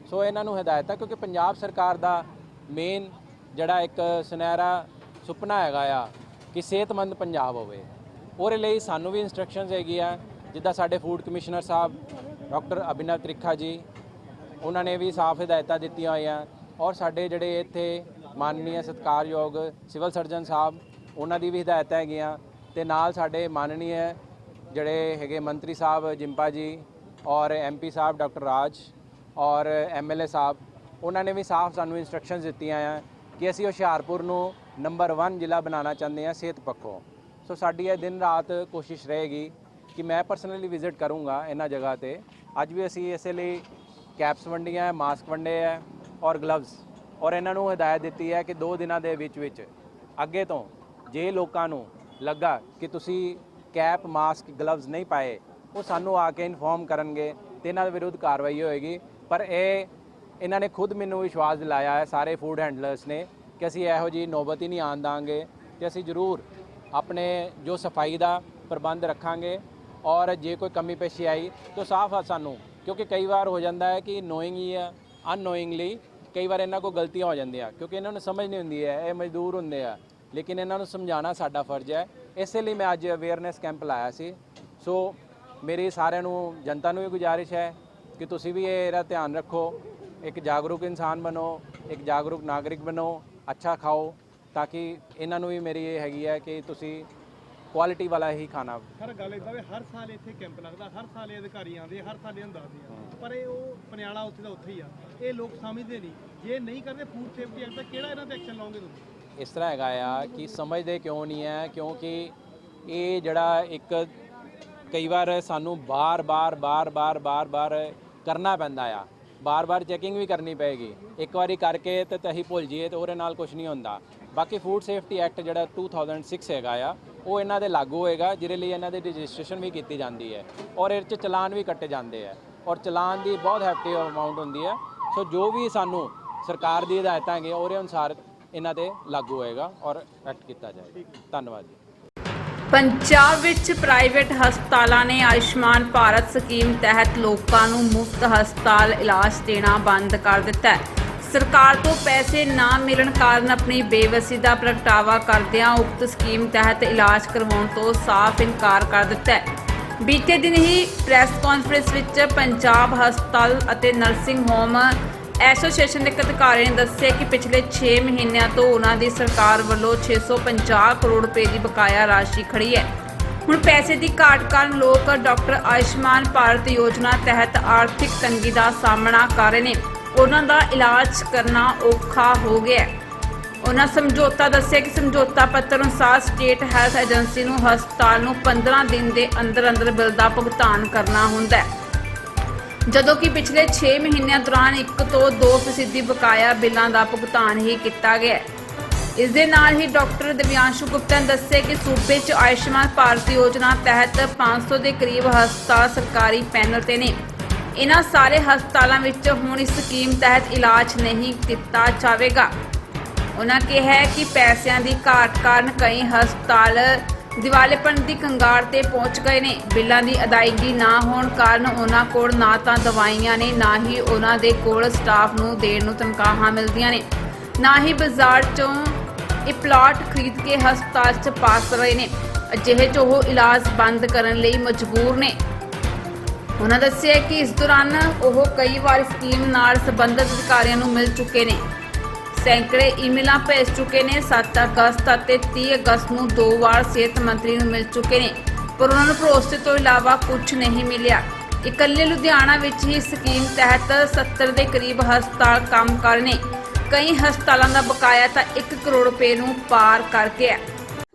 ਸੋ ਇਹਨਾਂ ਨੂੰ ਹਦਾਇਤ ਹੈ ਕਿਉਂਕਿ ਪੰਜਾਬ ਸਰਕਾਰ ਦਾ ਮੇਨ ਜਿਹੜਾ ਇੱਕ ਸੁਨਹਿਰਾ ਸੁਪਨਾ ਹੈਗਾ ਆ ਕਿ ਸਿਹਤਮੰਦ ਪੰਜਾਬ ਹੋਵੇ। ਉਹਦੇ ਲਈ ਸਾਨੂੰ ਵੀ ਇਨਸਟਰਕਸ਼ਨਸ ਹੈਗੀ ਆ ਜਿੱਦਾਂ ਸਾਡੇ ਫੂਡ ਕਮਿਸ਼ਨਰ ਸਾਹਿਬ, ਡਾਕਟਰ ਅਭਿਨਵ ਤ੍ਰਿਖਾ ਜੀ, ਉਹਨਾਂ ਨੇ ਵੀ ਸਾਫ਼ ਹਦਾਇਤਾਂ ਦਿੱਤੀਆਂ ਹੋਈਆਂ ਔਰ ਸਾਡੇ ਜਿਹੜੇ ਇੱਥੇ ਮਾਨਨੀय ਸਤਿਕਾਰਯੋਗ ਸਿਵਲ ਸਰਜਨ ਸਾਹਿਬ, ਉਹਨਾਂ ਦੀ ਵੀ ਹਦਾਇਤਾਂ ਹੈਗੀਆਂ ਤੇ ਨਾਲ ਸਾਡੇ ਮਾਨਨੀय ਜਿਹੜੇ ਹੈਗੇ ਮੰਤਰੀ ਸਾਹਿਬ ਜਿੰਪਾ ਜੀ ਔਰ ਐਮਪੀ ਸਾਹਿਬ ਡਾਕਟਰ ਰਾਜ ਔਰ ਐਮਐਲਏ ਸਾਹਿਬ, ਉਹਨਾਂ ਨੇ ਵੀ ਸਾਫ਼ ਸਾਨੂੰ ਇਨਸਟਰਕਸ਼ਨਸ ਦਿੱਤੀਆਂ ਆ ਕਿ ਅਸੀਂ ਹੁਸ਼ਿਆਰਪੁਰ ਨੂੰ ਨੰਬਰ 1 ਜ਼ਿਲ੍ਹਾ ਬਣਾਉਣਾ ਚਾਹੁੰਦੇ ਹਾਂ ਸਿਹਤ ਪੱਖੋਂ। ਸੋ ਸਾਡੀ ਇਹ ਦਿਨ ਰਾਤ ਕੋਸ਼ਿਸ਼ ਰਹੇਗੀ ਕਿ ਮੈਂ ਪਰਸਨਲੀ ਵਿਜ਼ਿਟ ਕਰੂੰਗਾ ਇਹਨਾਂ ਜਗ੍ਹਾ ਤੇ। ਅੱਜ ਵੀ ਅਸੀਂ ਇਸੇ ਲਈ ਕੈਪਸ ਵੰਡੀਆਂ ਮਾਸਕ ਵੰਡੇ ਹੈ ਔਰ ਗਲਵਜ਼ ਔਰ ਇਹਨਾਂ ਨੂੰ ਹਦਾਇਤ ਦਿੱਤੀ ਹੈ ਕਿ 2 ਦਿਨਾਂ ਦੇ ਵਿੱਚ ਵਿੱਚ ਅੱਗੇ ਤੋਂ ਜੇ ਲੋਕਾਂ ਨੂੰ ਲੱਗਾ ਕਿ ਤੁਸੀਂ ਕੈਪ, ਮਾਸਕ ਗਲਵਜ਼ ਨਹੀਂ ਪਾਏ, ਉਹ ਸਾਨੂੰ ਆ ਕੇ ਇਨਫੋਰਮ ਕਰਨਗੇ ਤੇ ਇਹਨਾਂ ਦੇ ਵਿਰੁੱਧ ਕਾਰਵਾਈ ਹੋਏਗੀ। ਪਰ ਇਹ, ਇਹਨਾਂ ਨੇ ਖੁਦ ਮੈਨੂੰ ਵਿਸ਼ਵਾਸ ਦਿਲਾਇਆ ਹੈ, ਸਾਰੇ ਫੂਡ ਹੈਂਡਲਰਸ ਨੇ, ਕਿ ਅਸੀਂ ਇਹੋ ਜੀ ਨੌਬਤ ਹੀ ਨਹੀਂ ਆਉਣ ਦਾਂਗੇ ਤੇ ਅਸੀਂ ਜ਼ਰੂਰ ਆਪਣੇ ਜੋ ਸਫ਼ਾਈ ਦਾ ਪ੍ਰਬੰਧ ਰੱਖਾਂਗੇ। ਔਰ ਜੇ ਕੋਈ ਕਮੀ ਪੇਸ਼ੀ ਆਈ ਤਾਂ ਸਾਫ਼ ਆ ਸਾਨੂੰ, ਕਿਉਂਕਿ ਕਈ ਵਾਰ ਹੋ ਜਾਂਦਾ ਹੈ ਕਿ ਨੋਇੰਗ ਹੀ ਆ ਅਨਨੋਇੰਗਲੀ ਕਈ ਵਾਰ ਇਹਨਾਂ ਕੋਲ ਗਲਤੀਆਂ ਹੋ ਜਾਂਦੀਆਂ, ਕਿਉਂਕਿ ਇਹਨਾਂ ਨੂੰ ਸਮਝ ਨਹੀਂ ਹੁੰਦੀ ਹੈ, ਇਹ ਮਜ਼ਦੂਰ ਹੁੰਦੇ ਆ। ਲੇਕਿਨ ਇਹਨਾਂ ਨੂੰ ਸਮਝਾਉਣਾ ਸਾਡਾ ਫਰਜ਼ ਹੈ। ਇਸੇ ਲਈ ਮੈਂ ਅੱਜ ਅਵੇਅਰਨੈਸ ਕੈਂਪ ਲਾਇਆ ਸੀ। ਸੋ ਮੇਰੀ ਸਾਰਿਆਂ ਨੂੰ, ਜਨਤਾ ਨੂੰ ਵੀ ਗੁਜ਼ਾਰਿਸ਼ ਹੈ ਕਿ ਤੁਸੀਂ ਵੀ ਇਹਦਾ ਧਿਆਨ ਰੱਖੋ। ਇੱਕ ਜਾਗਰੂਕ ਇਨਸਾਨ ਬਣੋ, ਇੱਕ ਜਾਗਰੂਕ ਨਾਗਰਿਕ ਬਣੋ, ਅੱਛਾ ਖਾਓ, ਤਾਂ ਕਿ ਇਹਨਾਂ ਨੂੰ ਵੀ ਮੇਰੀ ਇਹ ਹੈਗੀ ਹੈ ਕਿ ਤੁਸੀਂ ਕੁਆਲਿਟੀ ਵਾਲਾ ਹੀ ਖਾਣਾ। ਹਰ ਗੱਲ ਇਦਾਂ ਵੀ ਹਰ ਸਾਲ ਇੱਥੇ ਕੈਂਪ ਲੱਗਦਾ ਹਰ ਸਾਲ ਇਹ ਅਧਿਕਾਰੀ ਆਉਂਦੇ ਹਰ ਸਾਲ ਇਹਨਾਂ ਦੱਸਦੇ ਆ। ਪਰ ਇਹ ਉਹ ਪਨਿਆਲਾ ਉੱਥੇ ਦਾ ਉੱਥੇ ਹੀ ਆ। ਇਹ ਲੋਕ ਸਮਝਦੇ ਨਹੀਂ। ਜੇ ਨਹੀਂ ਕਰਦੇ ਫੂਡ ਸੇਫਟੀ ਐਕਟ ਦਾ ਕਿਹੜਾ ਇਹਨਾਂ ਤੇ ਐਕਸ਼ਨ ਲਓਗੇ ਤੁਸੀਂ? ਇਸ ਤਰ੍ਹਾਂ ਹੈਗਾ ਆ ਕਿ ਸਮਝਦੇ ਕਿਉਂ ਨਹੀਂ ਹੈ ਕਿਉਂਕਿ ਇਹ ਜਿਹੜਾ ਇੱਕ ਕਈ ਵਾਰ ਸਾਨੂੰ ਬਾਰ-ਬਾਰ ਬਾਰ-ਬਾਰ ਬਾਰ-ਬਾਰ ਕਰਨਾ ਪੈਂਦਾ ਆ। ਬਾਰ-ਬਾਰ ਚੈਕਿੰਗ ਵੀ ਕਰਨੀ ਪਏਗੀ। ਇੱਕ ਵਾਰੀ ਕਰਕੇ ਤੇ ਤਹੀਂ ਭੁੱਲ ਜਾਈਏ ਤੇ ਉਹਦੇ ਨਾਲ ਕੁਝ ਨਹੀਂ ਹੁੰਦਾ। ਬਾਕੀ ਫੂਡ ਸੇਫਟੀ ਐਕਟ ਜਿਹੜਾ 2006 ਹੈਗਾ ਆ ਉਹ ਇਹਨਾਂ ਦੇ ਲਾਗੂ ਹੋਏਗਾ, ਜਿਹਦੇ ਲਈ ਇਹਨਾਂ ਦੀ ਰਜਿਸਟ੍ਰੇਸ਼ਨ ਵੀ ਕੀਤੀ ਜਾਂਦੀ ਹੈ ਔਰ ਇਹ 'ਚ ਚਲਾਨ ਵੀ ਕੱਟੇ ਜਾਂਦੇ ਆ ਔਰ ਚਲਾਨ ਦੀ ਬਹੁਤ ਹੈਫਟੀ ਅਮਾਉਂਟ ਹੁੰਦੀ ਹੈ। ਸੋ ਜੋ ਵੀ ਸਾਨੂੰ ਸਰਕਾਰ ਦੀ ਹਦਾਇਤਾਂ ਹੈਗੀਆਂ, ਉਹਦੇ ਅਨੁਸਾਰ ਇਹਨਾਂ ਤੇ ਲਾਗੂ ਹੋਏਗਾ ਔਰ ਐਕਟ ਕੀਤਾ ਜਾਏਗਾ। ਧੰਨਵਾਦ ਜੀ। ਪੰਜਾਬ ਵਿੱਚ ਪ੍ਰਾਈਵੇਟ ਹਸਪਤਾਲਾਂ ਨੇ ਆਯੁਸ਼ਮਾਨ ਭਾਰਤ ਸਕੀਮ ਤਹਿਤ ਲੋਕਾਂ ਨੂੰ ਮੁਫਤ ਹਸਪਤਾਲ ਇਲਾਜ ਦੇਣਾ ਬੰਦ ਕਰ ਦਿੱਤਾ ਹੈ। ਸਰਕਾਰ ਤੋਂ ਪੈਸੇ ਨਾ ਮਿਲਣ ਕਾਰਨ ਆਪਣੀ ਬੇਵਸੀ ਦਾ ਪ੍ਰਗਟਾਵਾ ਕਰਦਿਆਂ ਉਕਤ ਸਕੀਮ ਤਹਿਤ ਇਲਾਜ ਕਰਵਾਉਣ ਤੋਂ ਸਾਫ਼ ਇਨਕਾਰ ਕਰ ਦਿੱਤਾ ਹੈ। ਬੀਤੇ ਦਿਨ ਹੀ ਪ੍ਰੈਸ ਕਾਨਫਰੰਸ ਵਿੱਚ ਪੰਜਾਬ ਹਸਪਤਾਲ ਅਤੇ ਨਰਸਿੰਗ ਹੋਮ ਐਸੋਸੀਏਸ਼ਨ ਦੇ ਇੱਕ ਅਧਿਕਾਰੀ ਨੇ ਦੱਸਿਆ ਕਿ ਪਿਛਲੇ 6 ਮਹੀਨਿਆਂ ਤੋਂ ਉਹਨਾਂ ਦੀ ਸਰਕਾਰ ਵੱਲੋਂ 650 ਕਰੋੜ ਰੁਪਏ ਦੀ ਬਕਾਇਆ ਰਾਸ਼ੀ ਖੜੀ ਹੈ। ਹੁਣ ਪੈਸੇ ਦੀ ਘਾਟ ਕਾਰਨ ਲੋਕ ਡਾਕਟਰ ਆਯੁਸ਼ਮਾਨ ਭਾਰਤ ਯੋਜਨਾ ਤਹਿਤ ਆਰਥਿਕ ਤੰਗੀ ਦਾ ਸਾਹਮਣਾ ਕਰ ਰਹੇ ਨੇ। ਉਹਨਾਂ ਦਾ ਇਲਾਜ ਕਰਨਾ ਔਖਾ ਹੋ ਗਿਆ। ਉਹਨਾਂ ਸਮਝੌਤਾ ਦੱਸਿਆ ਕਿ ਸਮਝੌਤਾ ਪੱਤਰ ਅਨੁਸਾਰ ਸਟੇਟ ਹੈਲਥ ਏਜੰਸੀ ਨੂੰ ਹਸਪਤਾਲ ਨੂੰ 15 ਦਿਨ ਦੇ ਅੰਦਰ ਅੰਦਰ ਬਿੱਲ ਦਾ ਭੁਗਤਾਨ ਕਰਨਾ ਹੁੰਦਾ ਹੈ। ਜਦੋਂ ਕਿ ਪਿਛਲੇ 6 ਮਹੀਨਿਆਂ ਦੌਰਾਨ 1 ਤੋਂ 2% ਬਕਾਇਆ ਬਿੱਲਾਂ ਦਾ ਭੁਗਤਾਨ ਹੀ ਕੀਤਾ ਗਿਆ ਇਸ ਦੇ ਨਾਲ ਹੀ ਡਾਕਟਰ ਦਿਵਿਆਂਸ਼ੂ ਗੁਪਤਾ ਨੇ ਦੱਸਿਆ ਕਿ ਸੂਬੇ 'ਚ ਆਯੁਸ਼ਮਾਨ ਭਾਰਤ ਯੋਜਨਾ ਤਹਿਤ 500 ਦੇ ਕਰੀਬ ਹਸਪਤਾਲ ਸਰਕਾਰੀ ਪੈਨਲ ਤੇ ਨੇ। ਇਹਨਾਂ ਸਾਰੇ ਹਸਪਤਾਲਾਂ ਵਿੱਚ ਹੁਣ ਇਸ ਸਕੀਮ ਤਹਿਤ ਇਲਾਜ ਨਹੀਂ ਕੀਤਾ ਜਾਵੇਗਾ। ਉਹਨਾਂ ਕਿਹਾ ਕਿ ਪੈਸਿਆਂ ਦੀ ਘਾਟ ਕਾਰਨ ਕਈ ਹਸਪਤਾਲ ਦਿਵਾਲੇਪਣ ਦੀ ਕੰਗਾਰ ਤੇ ਪਹੁੰਚ ਗਏ ਨੇ। ਬਿੱਲਾਂ ਦੀ ਅਦਾਇਗੀ ਨਾ ਹੋਣ ਕਾਰਨ ਉਹਨਾਂ ਕੋਲ ਨਾ ਤਾਂ ਦਵਾਈਆਂ ਨੇ, ਨਾ ਹੀ ਉਹਨਾਂ ਦੇ ਕੋਲ ਸਟਾਫ ਨੂੰ ਦੇਣ ਨੂੰ ਤਨਖਾਹਾਂ ਮਿਲਦੀਆਂ ਨੇ। ਨਾ ਹੀ ਬਾਜ਼ਾਰ ਚੋਂ ਇਹ ਪਲਾਟ ਖਰੀਦ ਕੇ ਹਸਪਤਾਲ 'ਚ ਪਾਸ ਰਹੇ ਨੇ। ਅਜਿਹੇ 'ਚ ਉਹ ਇਲਾਜ ਬੰਦ ਕਰਨ ਲਈ ਮਜਬੂਰ ਨੇ। ਉਹਨਾਂ ਦੱਸਿਆ ਕਿ ਇਸ ਦੌਰਾਨ ਉਹ ਕਈ ਵਾਰ ਸਕੀਮ ਨਾਲ ਸੰਬੰਧਿਤ ਅਧਿਕਾਰੀਆਂ ਨੂੰ ਮਿਲ ਚੁੱਕੇ ਨੇ। ਸੈਂਕੜੇ ਈਮੇਲਾਂ ਭੇਜ ਚੁੱਕੇ ਨੇ। 7 ਅਗਸਤ ਅਤੇ 30 ਅਗਸਤ ਨੂੰ ਦੋ ਵਾਰ ਸਿਹਤ ਮੰਤਰੀ ਨੂੰ ਮਿਲ ਚੁੱਕੇ ਨੇ। ਪਰ ਉਹਨਾਂ ਨੂੰ ਭਰੋਸੇ ਤੋਂ ਇਲਾਵਾ ਕੁਝ ਨਹੀਂ ਮਿਲਿਆ। ਇਕੱਲੇ ਲੁਧਿਆਣਾ ਵਿੱਚ ਹੀ ਸਕੀਮ ਤਹਿਤ 70 ਦੇ ਕਰੀਬ ਹਸਪਤਾਲ ਕੰਮ ਕਰ ਕਈ ਹਸਪਤਾਲਾਂ ਦਾ ਬਕਾਇਆ ਤਾਂ 1 ਕਰੋੜ ਰੁਪਏ ਨੂੰ ਪਾਰ ਕਰ ਗਿਆ।